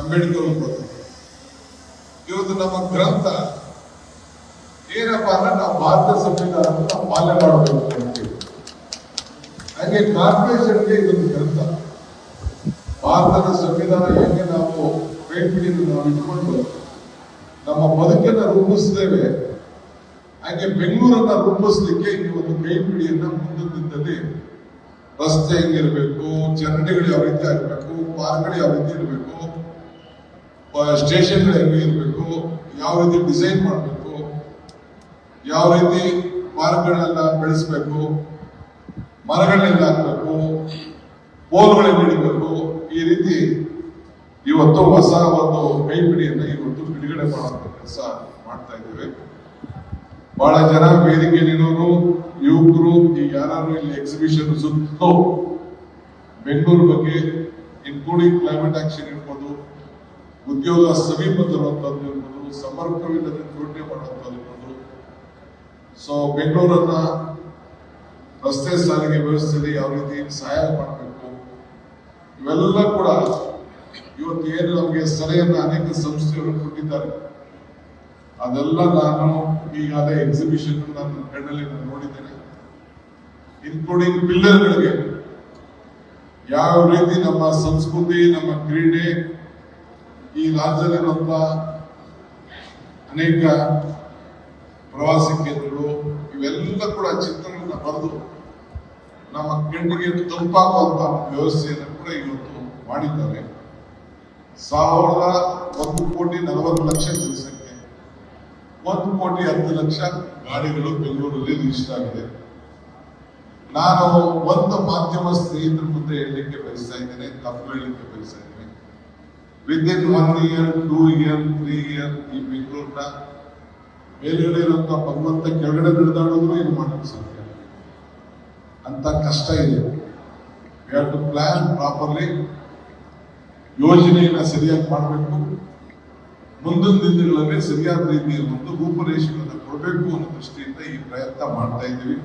ಅಂಬೇಡ್ಕರ್ ಇವತ್ತು ನಮ್ಮ ಗ್ರಂಥ, ಏನಪ್ಪ ಅಂದ್ರೆ ನಾವು ಭಾರತ ಸಂವಿಧಾನವನ್ನು ನಾವು ಪಾಲನೆ ಮಾಡಬೇಕು ಹಾಗೆ ಕಾರ್ಪೊರೇಷನ್ಗೆ ಇದೊಂದು ಗ್ರಂಥ. ಭಾರತದ ಸಂವಿಧಾನ ಹೇಗೆ ನಾವು ಕೈಪಿಡಿಯನ್ನು ನಾವು ಇಟ್ಕೊಂಡು ನಮ್ಮ ಬದುಕನ್ನು ರೂಪಿಸ್ತೇವೆ ಹಾಗೆ ಬೆಂಗಳೂರನ್ನ ರೂಪಿಸ್ಲಿಕ್ಕೆ ಈ ಒಂದು ಕೈಪಿಡಿಯನ್ನ ಮುಂದಿದ್ದಲ್ಲಿ ರಸ್ತೆ ಹೆಂಗಿರ್ಬೇಕು, ಚರಂಡಿಗಳು ಯಾವ ರೀತಿ ಆಗಬೇಕು, ಪಾರ್ಕ್ಗಳು ಯಾವ ರೀತಿ ಇರಬೇಕು ಸ್ಟೇಷನ್ಗಳು ಹೆಂಗೆ ಇರಬೇಕು, ಯಾವ ರೀತಿ ಡಿಸೈನ್ ಮಾಡಬೇಕು, ಯಾವ ರೀತಿ ಮರಗಳನ್ನೆಲ್ಲ ಬೆಳೆಸಬೇಕು, ಮರಗಳನ್ನೆಲ್ಲ ಹಾಕಬೇಕು ಪೋಲ್ಗಳನ್ನ ಹಿಡಿಬೇಕು, ಈ ರೀತಿ ಇವತ್ತು ಹೊಸ ಒಂದು ಕೈಪಿಡಿಯನ್ನು ಇವತ್ತು ಬಿಡುಗಡೆ ಮಾಡುವಂಥ ಕೆಲಸ ಮಾಡ್ತಾ ಇದ್ದೇವೆ. ಬಹಳ ಜನ ವೇದಿಕೆಯಲ್ಲಿರೋರು ಯುವಕರು ಈ ಯಾರು ಇಲ್ಲಿ ಎಕ್ಸಿಬಿಷನ್ ಸುತ್ತಲೂ ಬೆಂಗಳೂರು ಬಗ್ಗೆ ಇನ್ಕ್ಲೂಡಿಂಗ್ ಕ್ಲೈಮೇಟ್ ಆಕ್ಷನ್ ಇರ್ಬೋದು ಉದ್ಯೋಗ ಸಮೀಪ ತರುವಂತದ್ದು ಇರ್ಬೋದು ಸಂಪರ್ಕವಿಲ್ಲದೆ ಜೋಡಣೆ ಮಾಡುವಂತದ್ದು ಇರ್ಬೋದು ಸೊ ಬೆಂಗಳೂರನ್ನ ರಸ್ತೆ ಸಾರಿಗೆ ವ್ಯವಸ್ಥೆಯಲ್ಲಿ ಯಾವ ರೀತಿ ಸಹಾಯ ಮಾಡಬೇಕು? ಇವೆಲ್ಲ ಕೂಡ ಇವತ್ತು ಏನು ನಮಗೆ ಸಲಹೆಯನ್ನು ಅನೇಕ ಸಂಸ್ಥೆಗಳು ಕೊಟ್ಟಿದ್ದಾರೆ. ಅದೆಲ್ಲ ನಾನು ಈಗಾಗಲೇ ಎಕ್ಸಿಬಿಷನ್ ನನ್ನ ಕಣ್ಣಲ್ಲಿ ನಾನು ನೋಡಿದ್ದೇನೆ. ಇನ್ಕ್ಲೂಡಿಂಗ್ ಪಿಲ್ಲರ್ಗಳಿಗೆ ಯಾವ ರೀತಿ ನಮ್ಮ ಸಂಸ್ಕೃತಿ, ನಮ್ಮ ಕ್ರೀಡೆ ಈ ರಾಜ್ಯದಲ್ಲಿರುವಂತ ಅನೇಕ ಪ್ರವಾಸಿ ಕೇಂದ್ರಗಳು ಇವೆಲ್ಲ ಕೂಡ ಚಿತ್ರಗಳನ್ನ ಬರೆದು ನಮ್ಮ ಕಣ್ಣಿಗೆ ತಂಪಾಗುವಂತಹ ವ್ಯವಸ್ಥೆಯನ್ನು ಕೂಡ ಇವತ್ತು ಮಾಡಿದ್ದಾರೆ. ಸಾವಿರದ ಒಂದು ಕೋಟಿ ನಲವತ್ತು ಲಕ್ಷ ಜನಸಂಖ್ಯೆ ಒಂದು ಕೋಟಿ ಹತ್ತು ಲಕ್ಷ ಗಾಡಿಗಳು ಬೆಂಗಳೂರಲ್ಲಿ ರಿಜಿಸ್ಟರ್ ಆಗಿದೆ. ನಾನು ಒಂದು ಮಾಧ್ಯಮ ಸ್ನೇಹಿತರ ಮುಂದೆ ಹೇಳಲಿಕ್ಕೆ ಬಯಸ್ತಾ ಇದ್ದೇನೆ, ತಪ್ಪು ಹೇಳಲಿಕ್ಕೆ ಬಯಸ್ತಾ ಇದ್ದೇನೆ. In one year two year three year ಈ ಬೆಂಗಳೂರಿನ ಮೇಲ್ಗಡೆ ಇರುವಂತ ಭಗವಂತ ಕೆಳಗಡೆ ಬಿಡದಾಡಿದ್ರು ಇದು ಮಾಡಕ್ಕೆ ಸಾಧ್ಯ. ಅಂತ ಕಷ್ಟ ಇದೆ. We have to plan properly ಯೋಜನೆಯನ್ನು ಸರಿಯಾಗಿ ಮಾಡಬೇಕು. ಮುಂದಿನ ದಿನಗಳಲ್ಲಿ ಸರಿಯಾದ ರೀತಿಯಲ್ಲಿ ಒಂದು ರೂಪುರೇಷೆಗಳನ್ನು ಕೊಡಬೇಕು ಅನ್ನೋ ದೃಷ್ಟಿಯಿಂದ ಈ ಪ್ರಯತ್ನ ಮಾಡ್ತಾ ಇದ್ದೀವಿ.